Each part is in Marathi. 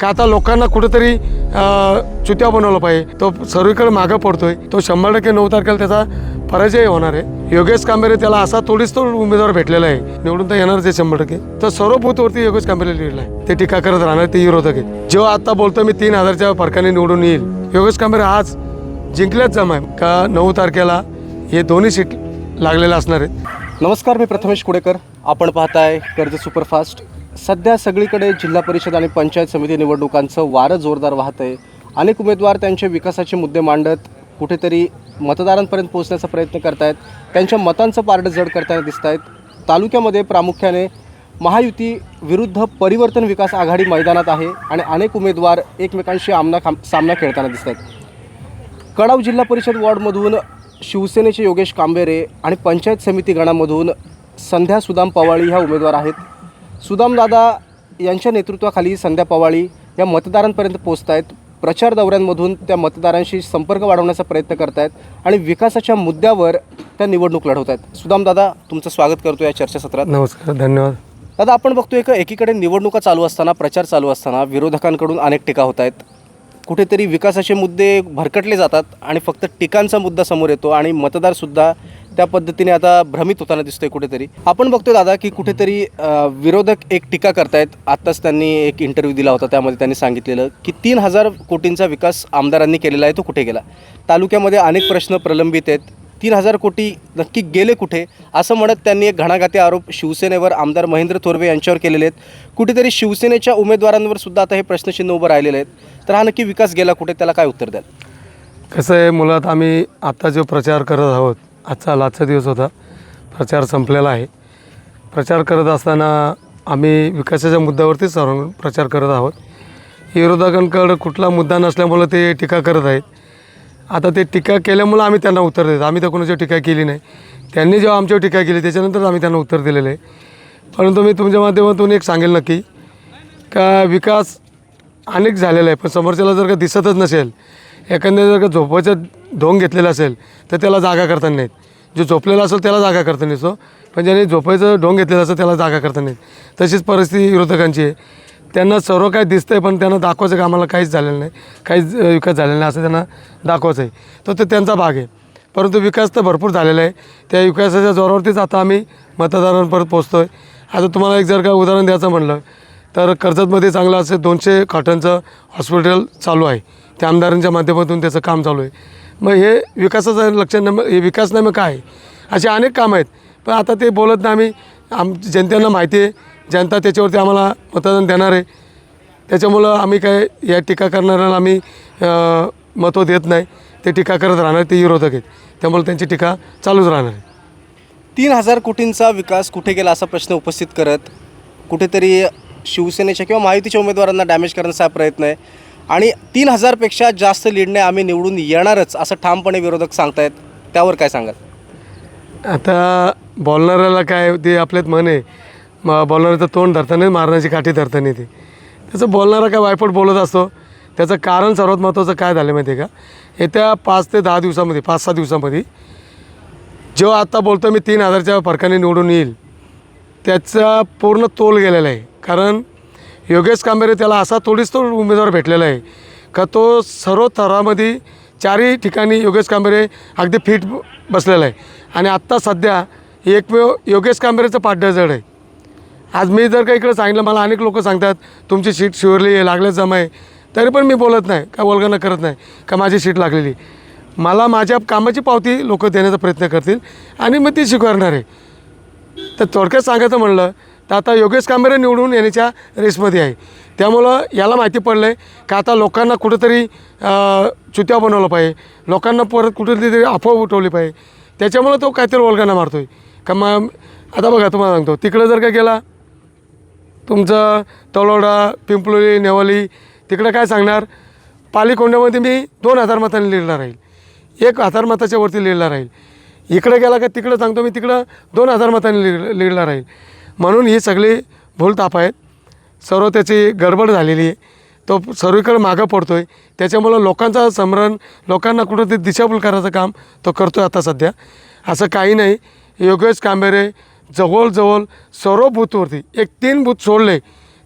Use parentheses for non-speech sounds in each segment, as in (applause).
का आता लोकांना कुठेतरी चुत्या बनवलं पाहिजे. तो सर्वीकडे मागं पडतोय. तो शंभर टक्के नऊ तारखेला त्याचा पराजय होणार आहे. योगेश कांबेरे त्याला असा थोडीच तोड उमेदवार भेटलेला आहे. निवडून तर येणारच आहे शंभर टक्के. तर सर्व बूथवरती योगेश कांबेरे लिहिला आहे. ते टीका करत राहणार ते विरोधक आहे जेव्हा आता बोलतो मी तीन हजारच्या फरकाने निवडून येईल. योगेश कांबेरे आज जिंकल्याच जमा आहे. का नऊ तारखेला हे दोन्ही सीट लागलेलं असणार आहेत? नमस्कार मी प्रथमेश कुडेकर. आपण पाहताय कर्ज सुपरफास्ट. सध्या सगळीकडे जिल्हा परिषद आणि पंचायत समिती निवडणुकांचं वारं जोरदार वाहत आहे अनेक उमेदवार त्यांचे विकासाचे मुद्दे मांडत कुठेतरी मतदारांपर्यंत पोहोचण्याचा प्रयत्न करतायत. त्यांच्या मतांचं पारडं जड करताना दिसत आहेत तालुक्यामध्ये प्रामुख्याने महायुती विरुद्ध परिवर्तन विकास आघाडी मैदानात आहे आणि अनेक उमेदवार एकमेकांशी आमना खाम सामना खेळताना दिसत आहेत कडाव जिल्हा परिषद वॉर्डमधून शिवसेनेचे योगेश कांबेरे आणि पंचायत समिती गणामधून संध्या सुदाम पवाळी ह्या उमेदवार आहेत. सुदामदादा यांच्या नेतृत्वाखाली संध्या पवाळी या मतदारांपर्यंत पोचत आहेत प्रचार दौऱ्यांमधून त्या मतदारांशी संपर्क वाढवण्याचा प्रयत्न करत आहेत आणि विकासाच्या मुद्द्यावर त्या निवडणूक लढवत आहेत सुदामदादा तुमचं स्वागत करतो या चर्चासत्रात नमस्कार धन्यवाद. दादा आपण बघतोय का एकीकडे निवडणुका चालू असताना प्रचार चालू असताना विरोधकांकडून अनेक टीका होत आहेत कुठेतरी विकासाचे मुद्दे भरकटले जातात आणि फक्त टीकांचा मुद्दा समोर येतो आणि मतदारसुद्धा त्या पद्धतीने आता भ्रमित होताना दिसतोय कुठेतरी. आपण बघतोय दादा की कुठेतरी विरोधक एक टीका करतायत. आत्ताच त्यांनी एक इंटरव्ह्यू दिला होता त्यामध्ये त्यांनी सांगितलेलं की तीन हजार कोटींचा विकास आमदारांनी केलेला आहे तो कुठे गेला? तालुक्यामध्ये अनेक प्रश्न प्रलंबित आहेत. तीन हजार कोटी नक्की गेले कुठे? असं म्हणत त्यांनी एक घणाघाती आरोप शिवसेनेवर आमदार महेंद्र थोरवे यांच्यावर केलेले आहेत. कुठेतरी शिवसेनेच्या उमेदवारांवर सुद्धा आता हे प्रश्नचिन्ह उभं राहिलेले आहेत. तर हा नक्की विकास गेला कुठे? त्याला काय उत्तर द्याल? कसं आहे मुळात आम्ही आत्ता जो प्रचार करत आहोत. आजचा लाजचा दिवस होता. प्रचार संपलेला आहे. प्रचार करत असताना आम्ही विकासाच्या मुद्द्यावरतीच सर्व प्रचार करत आहोत. विरोधकांकडं कुठला मुद्दा नसल्यामुळं ते टीका करत आहेत. आता ते टीका केल्यामुळं आम्ही त्यांना उत्तर देतो आम्ही तर कोणाची टीका केली नाही. त्यांनी जेव्हा आमच्यावर टीका केली त्याच्यानंतर आम्ही त्यांना उत्तर दिलेलं आहे. परंतु मी तुमच्या माध्यमातून एक सांगेल नक्की का विकास अनेक झालेला आहे पण समोरच्याला जर का दिसतच नसेल एखाद्या जर का झोपायचं ढोंग घेतलेलं असेल तर त्याला जागा करता नाहीत. जो झोपलेला असेल त्याला जागा करता नसतो हो. पण ज्याने झोपायचं ढोंग घेतलेलं असेल त्याला जागा करता नाहीत. तशीच परिस्थिती विरोधकांची आहे. त्यांना सर्व काय आहे पण त्यांना दाखवायचं का आम्हाला काहीच झालेलं नाही काहीच विकास झालेला नाही असं त्यांना दाखवायचं आहे. तो ते त्यांचा भाग आहे. परंतु विकास तर भरपूर झालेला आहे. त्या विकासाच्या जोरावरतीच आता आम्ही मतदारांपर्यंत पोचतो आहे आता तुम्हाला एक जर का उदाहरण द्यायचं म्हणलं तर कर्जतमध्ये चांगलं असं दोनशे खाटांचं हॉस्पिटल चालू आहे. त्या आमदारांच्या माध्यमातून त्याचं काम चालू आहे. मग हे विकासाचं लक्षण नम हे विकास नामे काय? आहे? असे अनेक कामं आहेत. पण आता ते बोलत नाही आम्ही. आम जनतेला माहिती आहे. जनता त्याच्यावरती आम्हाला मतदान देणार आहे. त्याच्यामुळं आम्ही काय या टीका करणाऱ्याला आम्ही महत्त्व देत नाही. ते टीका करत राहणार ते विरोधक आहेत. त्यामुळे त्यांची टीका चालूच राहणार आहे. तीन हजार कोटींचा विकास कुठे गेला असा प्रश्न उपस्थित करत कुठेतरी शिवसेनेच्या किंवा महायुतीच्या उमेदवारांना डॅमेज करण्याचा हा प्रयत्न आहे. आणि तीन हजारपेक्षा जास्त लीडने आम्ही निवडून येणारच असं ठामपणे विरोधक सांगतायत. त्यावर काय सांगाल? आता बोलणाऱ्याला काय ते आपल्यात म्हण आहे. म बोलणाऱ्याचं तोंड धरताना नाही मारण्याची काठी धरताना ते. त्याचं बोलणारा काय वायपट बोलत असतो. त्याचं कारण सर्वात महत्त्वाचं काय झालं माहिती आहे का? येत्या पाच ते दहा दिवसामध्ये पाच सहा दिवसामध्ये जेव्हा आत्ता बोलतो मी तीन हजारच्या फरकाने निवडून येईल त्याचा पूर्ण तोल गेलेला आहे. कारण योगेश कांबेरे त्याला असा थोडीच तो उमेदवार भेटलेला आहे. का तो सर्व थरामध्ये चारही ठिकाणी योगेश कांबेरे अगदी फिट बसलेला आहे. आणि आत्ता सध्या एकमेव योगेश कांबेरेचं पाड्या जड आहे. आज मी जर का इकडं सांगितलं मला अनेक लोक सांगतात तुमची सीट शिवरली आहे लागल्या जमा आहे. तरी पण मी बोलत नाही का वल्गना करत नाही का माझी सीट लागलेली मला माझ्या कामाची पावती लोक देण्याचा प्रयत्न करतील आणि मग ती स्वीकारणार आहे. तर थोडक्यात सांगायचं म्हणलं तर आता योगेश कांबेरे निवडून येण्याच्या रेसमध्ये आहे. त्यामुळं याला माहिती पडलं आहे का आता लोकांना कुठंतरी चुत्या बनवलं पाहिजे. लोकांना परत कुठेतरी तरी अफवा उठवली पाहिजे. त्याच्यामुळं तो काहीतरी वल्गना मारतो आहे का मग आता बघा तुम्हाला सांगतो. तिकडं जर का गेला तुमचं तळोडा पिंपलोली नेवाली तिकडं काय सांगणार? पालीकोंड्यामध्ये मी दोन हजार मतांनी लिहिला राहील. एक हजार मताच्या वरती लिहिला राहील. इकडे गेला का तिकडं सांगतो मी तिकडं दोन हजार मतांनी लिह लिहिला राहील. म्हणून ही सगळी भूलताप आहेत. सर्व त्याची गडबड झालेली आहे. तो सर्वीकडे मागं पडतो आहे त्याच्यामुळं लोकांचा समरण लोकांना कुठं ते दिशाभूल करायचं काम तो करतो आहे आता सध्या. असं काही नाही. योगेश कांबेरे जवळजवळ सर्व बूथवरती एक तीन बूथ सोडले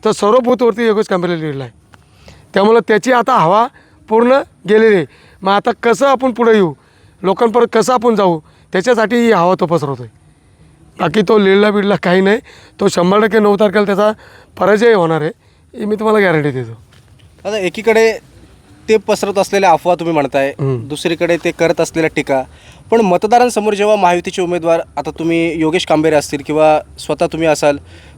तर सर्व बूथवरती योगेश कांबेरे लिहिला आहे. त्यामुळं त्याची आता हवा पूर्ण गेलेली आहे. मग आता कसं आपण पुढे येऊ? लोकांपर्यंत कसं आपण जाऊ? त्याच्यासाठी ही हवा तो पसरवतो आहे बाकी तो लिडला बिडला काही नाही. तो शंभर टक्के नऊ तारखेला त्याचा पराजय होणार आहे. ही मी तुम्हाला गॅरंटी देतो. आता एकीकडे ते पसरत असलेल्या अफवा तुम्ही म्हणताय. दुसरीकडे ते करत असलेल्या टीका. पण मतदारांसमोर जेव्हा महायुतीचे उमेदवार आता तुम्ही योगेश कांबेरे असतील किंवा स्वतः तुम्ही असाल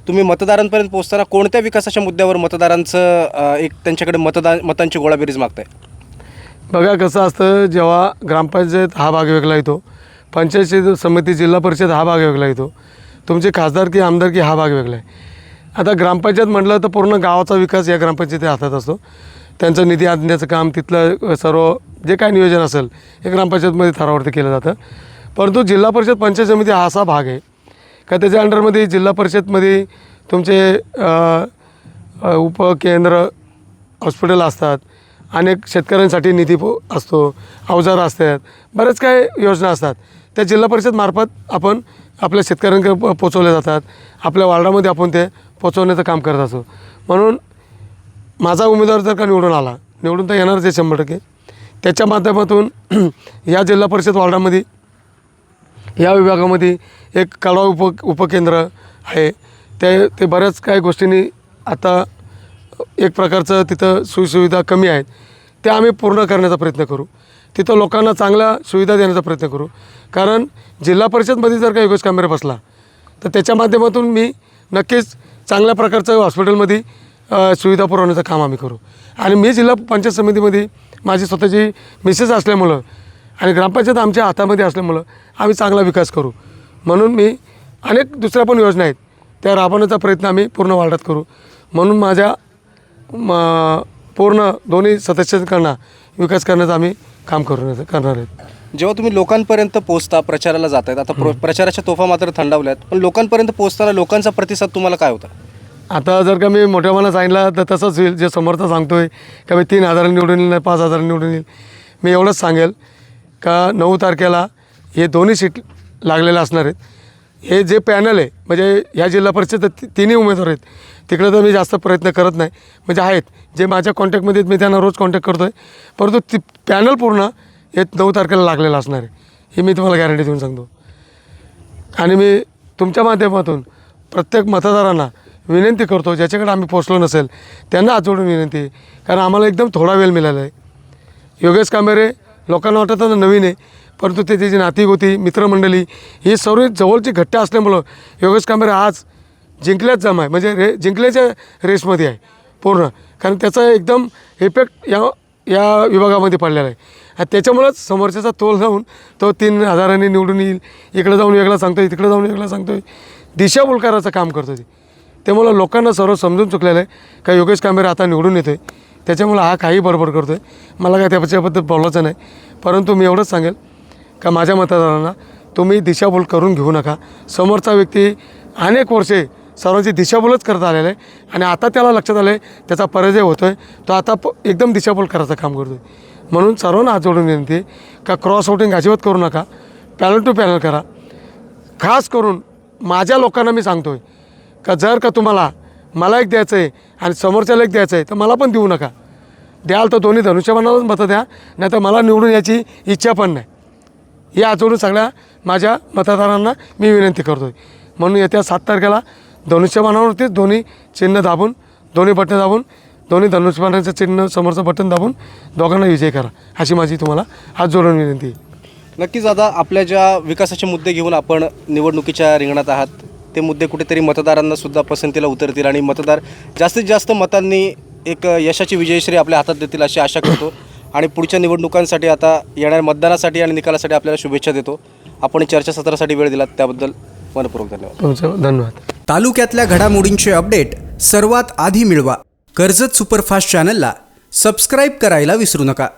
तुम्ही मतदारांपर्यंत पोहोचताना कोणत्या विकासाच्या मुद्द्यावर मतदारांचं एक त्यांच्याकडे मतदान मतांची गोळाबेरीज मागताय? बघा कसं असतं जेव्हा ग्रामपंचायत हा भाग वेगळा येतो पंचायत समिती जिल्हा परिषद हा भाग वेगळा येतो. तुमची खासदारकी आमदारकी हा भाग वेगळा आहे. आता ग्रामपंचायत म्हटलं तर पूर्ण गावाचा विकास या ग्रामपंचायती हातात असतो. त्यांचं निधी आणण्याचं काम तिथलं सर्व जे काय नियोजन असेल हे ग्रामपंचायतमध्ये ठरावरती केलं जातं. परंतु जिल्हा परिषद पंचायत समिती हा असा भाग आहे. का त्याच्या अंडरमध्ये जिल्हा परिषदमध्ये तुमचे उपकेंद्र हॉस्पिटल असतात. अनेक शेतकऱ्यांसाठी निधी पो असतो. अवजार असतात. बरेच काही योजना असतात. त्या जिल्हा परिषदमार्फत आपण आपल्या शेतकऱ्यांकडे प पोचवल्या जातात. आपल्या वार्डामध्ये आपण ते पोचवण्याचं काम करत असतो म्हणून माझा उमेदवार जर का निवडून आला निवडून तर येणारच आहे शंभर टक्के. त्याच्या माध्यमातून (clears throat) या जिल्हा परिषद वार्डामध्ये या विभागामध्ये एक कळवा उप उपकेंद्र आहे. ते ते बऱ्याच काही गोष्टींनी आता एक प्रकारचं तिथं सोयीसुविधा कमी आहेत. त्या आम्ही पूर्ण करण्याचा प्रयत्न करू. तिथं लोकांना चांगल्या सुविधा देण्याचा प्रयत्न करू. कारण जिल्हा परिषदमध्ये जर का योगेश कॅमेरा बसला तर त्याच्या माध्यमातून मी नक्कीच चांगल्या प्रकारचं हॉस्पिटलमध्ये सुविधा पुरवण्याचं काम आम्ही करू. आणि मी जिल्हा पंचायत समितीमध्ये माझी स्वतःची मिसेस असल्यामुळं आणि ग्रामपंचायत आमच्या हातामध्ये असल्यामुळं आम्ही चांगला विकास करू. म्हणून मी अनेक दुसऱ्या पण योजना आहेत. त्या राबवण्याचा प्रयत्न आम्ही पूर्ण वाढत करू. म्हणून माझ्या म पूर्ण दोन्ही सदस्यांकडनं विकास करण्याचा आम्ही काम करू करणार आहेत. जेव्हा तुम्ही लोकांपर्यंत पोहोचता प्रचाराला जात आहेत आता प्रो प्रचाराच्या तोफा मात्र थंडावल्यात पण लोकांपर्यंत पोहोचताना लोकांचा प्रतिसाद तुम्हाला काय होता? आता जर का मी मोठ्या मनात सांगितलं तर तसंच होईल. जे समर्थ सांगतोय का मी तीन हजारांनी निवडून येईल नाही पाच हजारांनी निवडून येईल. मी एवढंच सांगेल का नऊ तारखेला हे दोन्ही सीट लागलेले असणार आहेत. हे जे पॅनल आहे म्हणजे ह्या जिल्हा परिषद तिन्ही उमेदवार आहेत. तिकडं तर मी जास्त प्रयत्न करत नाही. म्हणजे आहेत. जे माझ्या कॉन्टॅक्टमध्ये आहेत मी त्यांना रोज कॉन्टॅक्ट करतो आहे परंतु ती पॅनल पूर्ण हे नऊ तारखेला लागलेलं असणार आहे. हे मी तुम्हाला गॅरंटी देऊन सांगतो. आणि मी तुमच्या माध्यमातून प्रत्येक मतदारांना विनंती करतो ज्याच्याकडे आम्ही पोचलो नसेल त्यांना हात विनंती आहे. कारण आम्हाला एकदम थोडा वेळ मिळाला आहे. योगेश कांबेरे लोकांना वाटत होतं नवीन आहे परंतु ते त्याची नाती होती मित्रमंडळी ही सर्व जवळची घट्ट असल्यामुळं योगेश कांबेरे आज जिंकल्याच जमा आहे. म्हणजे रे जिंकल्याच्या रेसमध्ये आहे पूर्ण. कारण त्याचा एकदम इफेक्ट या या विभागामध्ये पडलेला आहे. आणि त्याच्यामुळंच समोरच्याचा तोल जाऊन तो तीन हजारांनी निवडून येईल. इकडं जाऊन वेगळा सांगतो आहे तिकडं जाऊन वेगळा सांगतो आहे दिशाभूल करायचं काम करतो ते. त्यामुळं लोकांना सर्व समजून चुकलेलं आहे. का योगेश कांबेरे आता निवडून येतो आहे त्याच्यामुळं हा काही बडबड करतो आहे मला काय त्याच्याबद्दल बोलायचं नाही. परंतु मी एवढंच सांगेल का माझ्या मतदारांना तुम्ही दिशाभूल करून घेऊ नका. समोरचा व्यक्ती अनेक वर्षे सर्वांची दिशाभूलच करत आलेलं आहे. आणि आता त्याला लक्षात आलं आहे त्याचा पराजय होतो आहे तो आता प एकदम दिशाभूल करायचं काम करतो आहे म्हणून सर्वांना हात जोडून विनंती आहे का क्रॉस आउटिंग अजिबात करू नका. पॅनल टू पॅनल करा. खास करून माझ्या लोकांना मी सांगतो आहे का जर का तुम्हाला मला एक द्यायचं आहे आणि समोरच्याला एक द्यायचं आहे तर मला पण देऊ नका. द्याल तर दोन्ही धनुष्यबाणालाच मतं द्या नाही तर मला निवडून याची इच्छा पण नाही. हे आजवडून सगळ्या माझ्या मतदारांना मी विनंती करतो आहे म्हणून येत्या सात तारखेला धनुष्यबाणावरतीच धोनी चिन्ह दाबून दोन्ही बटन दाबून दोन्ही धनुष्यबाणाचं चिन्ह समोरचं बटन दाबून दोघांना विजय करा अशी माझी तुम्हाला हात जोडून विनंती आहे. नक्कीच दादा आपल्या ज्या विकासाचे मुद्दे घेऊन आपण निवडणुकीच्या रिंगणात आहात ते मुद्दे कुठेतरी मतदारांना सुद्धा पसंतीला उतरतील आणि मतदार जास्तीत जास्त मतांनी एक यशाची विजयश्री आपल्या हातात देतील अशी आशा करतो. आणि पुढच्या निवडणुकांसाठी आता येणाऱ्या मतदानासाठी आणि निकालासाठी आपल्याला शुभेच्छा देतो. आपण चर्चासत्रासाठी वेळ दिलात त्याबद्दल मनपूर्वक धन्यवाद. तुमचं धन्यवाद. तालुक्यातल्या घडामोडींचे अपडेट सर्वात आधी मिळवा. कर्जत सुपरफास्ट चॅनलला सबस्क्राईब करायला विसरू नका.